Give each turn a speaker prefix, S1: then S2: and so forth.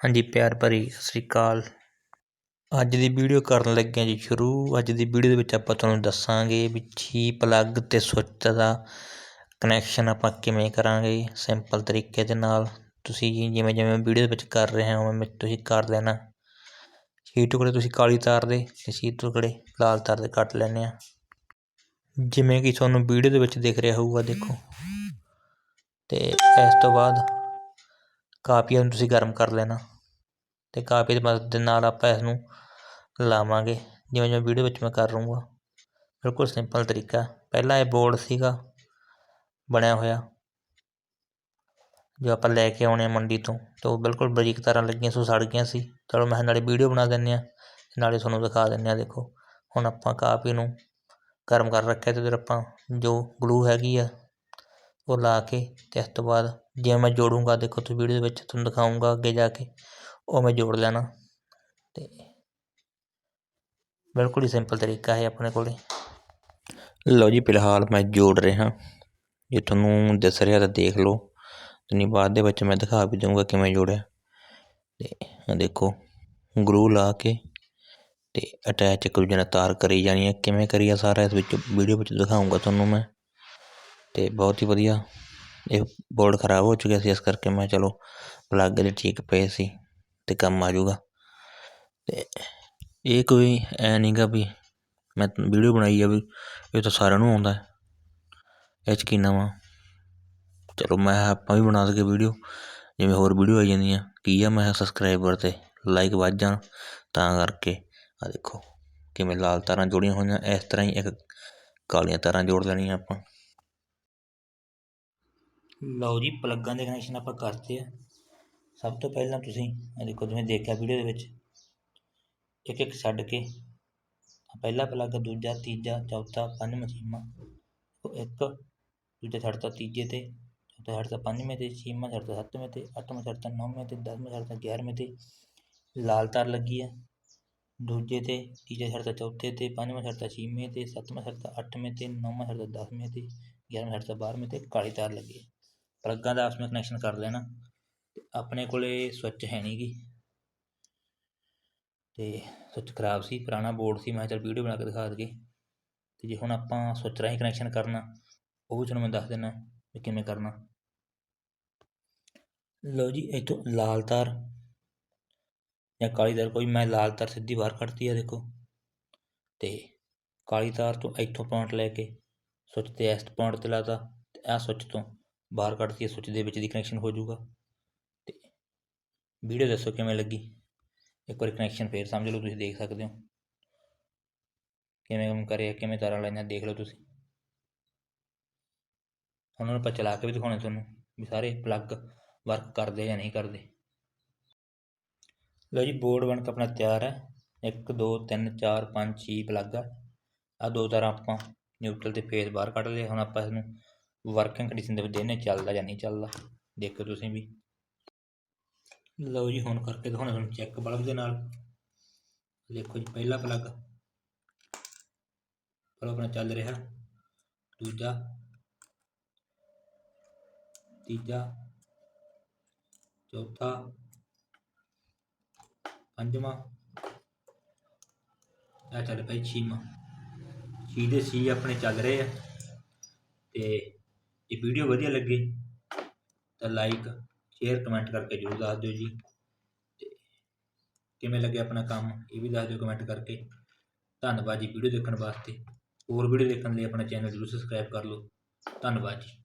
S1: ਹਾਂਜੀ ਪਿਆਰ ਭਰੀ ਸਤਿ ਸ਼੍ਰੀ ਅਕਾਲ। ਅੱਜ ਦੀ ਵੀਡੀਓ ਕਰਨ ਲੱਗੇ ਹਾਂ ਜੀ ਸ਼ੁਰੂ। ਅੱਜ ਦੀ ਵੀਡੀਓ ਦੇ ਵਿੱਚ ਆਪਾਂ ਤੁਹਾਨੂੰ ਦੱਸਾਂਗੇ ਵੀ ਛੀ ਪਲੱਗ ਤੇ ਸੁੱਚ ਦਾ ਕਨੈਕਸ਼ਨ ਆਪਾਂ ਕਿਵੇਂ ਕਰਾਂਗੇ ਸਿੰਪਲ ਤਰੀਕੇ ਦੇ ਨਾਲ। ਤੁਸੀਂ ਜੀ ਜਿਵੇਂ ਜਿਵੇਂ ਵੀਡੀਓ ਦੇ ਵਿੱਚ ਕਰ ਰਹੇ ਹੋ, ਉਵੇਂ ਤੁਸੀਂ ਕਰ ਲੈਣਾ। ਛੇ ਟੁਕੜੇ ਤੁਸੀਂ ਕਾਲੀ ਤਾਰ ਦੇ ਤੇ ਛੇ ਟੁਕੜੇ ਲਾਲ ਤਾਰ ਦੇ ਕੱਟ ਲੈਣੇ ਆ ਜਿਵੇਂ ਕਿ ਤੁਹਾਨੂੰ ਵੀਡੀਓ ਦੇ ਵਿੱਚ ਦਿਖ ਰਿਹਾ ਹੋਊਗਾ, ਦੇਖੋ। ਤੇ ਇਸ ਤੋਂ ਬਾਅਦ ਕਾਪੀਆਂ ਨੂੰ ਤੁਸੀਂ ਗਰਮ ਕਰ ਲੈਣਾ ਤੇ ਕਾਪੀ ਦੇ ਮਦਦ ਦੇ ਨਾਲ ਆਪਾਂ ਇਸ ਨੂੰ ਲਾਵਾਂਗੇ। ਜਿਵੇਂ ਜਿਵੇਂ ਵੀਡੀਓ ਵਿੱਚ ਮੈਂ ਕਰ ਰਹੂੰਗਾ, ਬਿਲਕੁਲ ਸਿੰਪਲ ਤਰੀਕਾ। ਪਹਿਲਾਂ ਇਹ ਬੋਰਡ ਸੀਗਾ, ਬਣਿਆ ਹੋਇਆ, ਜੋ ਆਪਾਂ ਲੈ ਕੇ ਆਉਣੇ ਆ ਮੰਡੀ ਤੋਂ। ਤੇ ਉਹ ਬਿਲਕੁਲ ਬਰੀਕ ਤਰ੍ਹਾਂ ਲੱਗੀਆਂ ਸੋ ਸੜ ਗਈਆਂ ਸੀ। ਚਲੋ ਮੈਂ ਨਾਲੇ ਵੀਡੀਓ ਬਣਾ ਦਿੰਨੇ ਆ ਨਾਲੇ ਤੁਹਾਨੂੰ ਦਿਖਾ ਦਿੰਨੇ ਆ ਦੇਖੋ। ਹੁਣ ਆਪਾਂ ਕਾਪੀ ਨੂੰ ਗਰਮ ਕਰ ਰੱਖਿਆ ਤੇ ਫਿਰ ਆਪਾਂ ਜੋ ਗਲੂ ਹੈਗੀ ਆ, ਉਹ ਲਾ ਕੇ ਤੇ ਇਸ ਤੋਂ ਬਾਅਦ ਜਿਵੇਂ ਮੈਂ ਜੋੜੂੰਗਾ, ਦੇਖੋ ਤੁਸੀਂ ਵੀਡੀਓ ਦੇ ਵਿੱਚ ਤੁਹਾਨੂੰ ਦਿਖਾਊਂਗਾ ਅੱਗੇ ਜਾ ਕੇ, ਉਹ ਮੈਂ ਜੋੜ ਲੈਣਾ ਤੇ ਬਿਲਕੁਲ ਹੀ ਸਿੰਪਲ ਤਰੀਕਾ ਹੈ ਆਪਣੇ ਕੋਲੇ। ਲਓ ਜੀ, ਫਿਲਹਾਲ ਮੈਂ ਜੋੜ ਰਿਹਾ। ਜੇ ਤੁਹਾਨੂੰ ਦਿਸ ਰਿਹਾ ਤਾਂ ਦੇਖ ਲਓ। ਨਹੀਂ ਬਾਅਦ ਦੇ ਵਿੱਚ ਮੈਂ ਦਿਖਾ ਵੀ ਦਊਂਗਾ ਕਿਵੇਂ ਜੋੜਿਆ। ਤੇ ਆਹ ਦੇਖੋ ਗਲੂ ਲਾ ਕੇ ਅਤੇ ਅਟੈਚ ਇੱਕ ਦੂਜੇ ਨਾਲ ਤਾਰ ਕਰੀ ਜਾਣੀ ਹੈ ਕਿਵੇਂ ਕਰੀ ਆ ਸਾਰਾ ਇਸ ਵਿੱਚ ਵੀਡੀਓ ਵਿੱਚ ਦਿਖਾਊਂਗਾ ਤੁਹਾਨੂੰ ਮੈਂ। ਅਤੇ ਬਹੁਤ ਹੀ ਵਧੀਆ। ਇਹ ਬੋਰਡ ਖਰਾਬ ਹੋ ਚੁੱਕਿਆ ਸੀ, ਇਸ ਕਰਕੇ ਮੈਂ ਚਲੋ ਪਲੱਗ ਦੇ ਠੀਕ ਪਏ ਸੀ ਅਤੇ ਕੰਮ ਆ ਜਾਊਗਾ। ਅਤੇ ਇਹ ਕੋਈ ਐ ਨਹੀਂਗਾ ਵੀ ਮੈਂ ਵੀਡੀਓ ਬਣਾਈ ਆ ਵੀ ਇਹ ਤਾਂ ਸਾਰਿਆਂ ਨੂੰ ਆਉਂਦਾ। ਇਹ 'ਚ ਕੀ ਨਵਾਂ ਚਲੋ ਮੈਂ ਆਪਾਂ ਵੀ ਬਣਾ ਸਕੇ ਵੀਡੀਓ ਜਿਵੇਂ ਹੋਰ ਵੀਡੀਓ ਆ ਜਾਂਦੀਆਂ। ਕੀ ਆ ਮੈਂ ਸਬਸਕ੍ਰਾਈਬਰ ਤੇ ਲਾਈਕ ਵੱਧ ਜਾਣ ਤਾਂ ਕਰਕੇ। ਆ ਦੇਖੋ, ਕਿਵੇਂ ਲਾਲ ਤਾਰਾਂ ਜੋੜੀਆਂ ਹੋਈਆਂ, ਇਸ ਤਰ੍ਹਾਂ ਹੀ ਇੱਕ ਕਾਲੀਆਂ ਤਾਰਾਂ ਜੋੜ ਲੈਣੀਆਂ ਆਪਾਂ। ਲਓ ਜੀ, ਪਲੱਗਾਂ ਦੇ ਕਨੈਕਸ਼ਨ ਆਪਾਂ ਕਰਤੇ ਆ। ਸਭ ਤੋਂ ਪਹਿਲਾਂ ਤੁਸੀਂ ਇਹ ਦੇਖੋ, ਜਿਵੇਂ ਦੇਖਿਆ ਵੀਡੀਓ ਦੇ ਵਿੱਚ, ਇੱਕ ਇੱਕ ਛੱਡ ਕੇ ਪਹਿਲਾ ਪਲੱਗ, ਦੂਜਾ, ਤੀਜਾ, ਚੌਥਾ, ਪੰਜਵਾਂ, ਛੇਵਾਂ ਇੱਕ, ਦੂਜਾ ਛੱਡਤਾ ਤੀਜੇ ਤੇ, ਚੌਥਾ ਛੱਡਤਾ ਪੰਜਵੇਂ ਤੇ, ਛੇਵਾਂ ਛੱਡਤਾ ਸੱਤਵੇਂ ਤੇ, ਅੱਠਵਾਂ ਛੱਡਤਾ ਨੌਵੇਂ ਤੇ, ਦਸਵਾਂ ਛੱਡਤਾ ਗਿਆਰਵੇਂ ਤੇ। ਲਾਲ ਤਾਰ ਲੱਗੀ ਹੈ ਦੂਜੇ ਤੇ ਤੀਜਾ ਛੱਡਤਾ ਚੌਥੇ ਤੇ ਪੰਜਵਾਂ ਛੱਡਤਾ ਛੇਵੇਂ ਤੇ ਸੱਤਵਾਂ ਛੱਡਤਾ ਅੱਠਵੇਂ ਤੇ ਨੌਵਾਂ ਛੱਡਤਾ ਦਸਵੇਂ ਤੇ ਗਿਆਰਵਾਂ ਛੱਡਤਾ ਬਾਰ੍ਹਵੇਂ ਤੇ ਕਾਲੀ ਤਾਰ ਲੱਗੀ। ਹੈ ਪਲੱਗਾਂ ਦਾ ਆਪਸ ਵਿੱਚ ਕਨੈਕਸ਼ਨ ਕਰ ਲੈਣਾ। ਤੇ ਆਪਣੇ ਕੋਲੇ ਸੁੱਚ ਹੈ ਨਹੀਂ ਗੀ। ਤੇ ਸੁੱਚ ਖਰਾਬ ਸੀ, ਪੁਰਾਣਾ ਬੋਰਡ ਸੀ, ਮੈਂ ਚਲ ਵੀਡੀਓ ਬਣਾ ਕੇ ਦਿਖਾ ਦਈਏ। ਤੇ ਜੇ ਹੁਣ ਆਪਾਂ ਸੁੱਚ ਰਾਹੀਂ ਕਨੈਕਸ਼ਨ ਕਰਨਾ, ਉਹ ਵੀ ਤੁਹਾਨੂੰ ਮੈਂ ਦੱਸ ਦਿੰਦਾ ਵੀ ਕਿਵੇਂ ਕਰਨਾ। ਲਓ ਜੀ, ਇੱਥੋਂ ਲਾਲ ਤਾਰ ਜਾਂ ਕਾਲੀ ਤਾਰ ਕੋਈ, ਮੈਂ ਲਾਲ ਤਾਰ ਸਿੱਧੀ ਬਾਹਰ ਕੱਢਤੀ ਆ ਦੇਖੋ। ਤੇ ਕਾਲੀ ਤਾਰ ਤੋਂ ਇੱਥੋਂ ਪੁਆਇੰਟ ਲੈ ਕੇ ਸੁੱਚ ਤੇ ਇਸ ਪੁਆਇੰਟ ਤੇ ਲਾਤਾ ਤੇ ਆਹ ਸੁੱਚ ਤੋਂ ਬਾਹਰ ਕੱਢਤੀ ਹੈ ਸੁੱਚ ਦੇ ਵਿੱਚ ਦੀ ਕਨੈਕਸ਼ਨ ਹੋ ਜਾਊਗਾ। ਤੇ ਵੀਡੀਓ ਦੱਸੋ ਕਿਵੇਂ ਲੱਗੀ? ਇੱਕ ਵਾਰੀ ਕਨੈਕਸ਼ਨ ਫੇਰ ਸਮਝ ਲਓ, ਤੁਸੀਂ ਦੇਖ ਸਕਦੇ ਹੋ। ਕਿਵੇਂ ਕੰਮ ਕਰਿਆ, ਕਿਵੇਂ ਤਾਰਾਂ ਲਾਈਆਂ, ਦੇਖ ਲਓ ਤੁਸੀਂ। ਹੁਣ ਆਪਾਂ ਚਲਾ ਕੇ ਵੀ ਦਿਖਾਉਣੇ ਤੁਹਾਨੂੰ ਵੀ ਸਾਰੇ ਪਲੱਗ ਵਰਕ ਕਰਦੇ ਜਾਂ ਨਹੀਂ ਕਰਦੇ। ਲਓ ਜੀ ਬੋਰਡ ਬਣ ਕੇ ਆਪਣਾ ਤਿਆਰ ਹੈ। 1 2 3 4 5 6 ਪਲੱਗ ਆ। ਦੋ ਤਾਰਾਂ ਆਪਾਂ ਨਿਊਟਰਲ ਤੇ ਫੇਸ ਬਾਹਰ ਕੱਢ ਲਏ। ਹੁਣ ਆਪਾਂ ਇਹਨੂੰ ਵਰਕਿੰਗ ਕੰਡੀਸ਼ਨ ਦੇ ਵਿੱਚ ਇਹਨੇ ਚੱਲਦਾ ਜਾਂ ਨਹੀਂ ਚੱਲਦਾ। ਦੇਖੋ ਤੁਸੀਂ ਵੀ। ਲਓ ਜੀ, ਹੁਣ ਕਰਕੇ ਦਿਖਾਉਣਾ ਤੁਹਾਨੂੰ ਚੈੱਕ ਬਲਬ ਦੇ ਨਾਲ। ਦੇਖੋ ਜੀ, ਪਹਿਲਾ ਪਲੱਗ ਪਲੱਗ ਆਪਣਾ ਚੱਲ ਰਿਹਾ। ਦੂਜਾ। ਤੀਜਾ। ਚੌਥਾ। ਪੰਜਵਾਂ। ਆ ਚੱਲ ਭਾਈ ਛੇਵਾਂ। ਛੀ ਦੇ ਛੇ ਆਪਣੇ ਚੱਲ ਰਹੇ ਆ। ਤੇ ਇਹ ਵੀਡੀਓ ਵਧੀਆ ਲੱਗੇ, ਤਾਂ ਲਾਈਕ ਸ਼ੇਅਰ ਕਮੈਂਟ ਕਰਕੇ ਜ਼ਰੂਰ ਦੱਸ ਦਿਓ ਜੀ। ਤੇ ਕਿਵੇਂ ਲੱਗਿਆ ਆਪਣਾ ਕੰਮ, ਇਹ ਵੀ ਦੱਸ ਦਿਓ ਕਮੈਂਟ ਕਰਕੇ। ਧੰਨਵਾਦ ਜੀ ਵੀਡੀਓ ਦੇਖਣ ਵਾਸਤੇ। ਹੋਰ ਵੀਡੀਓ ਦੇਖਣ ਲਈ ਆਪਣਾ ਚੈਨਲ ਜ਼ਰੂਰ ਸਬਸਕ੍ਰਾਈਬ ਕਰ ਲਓ। ਧੰਨਵਾਦ ਜੀ।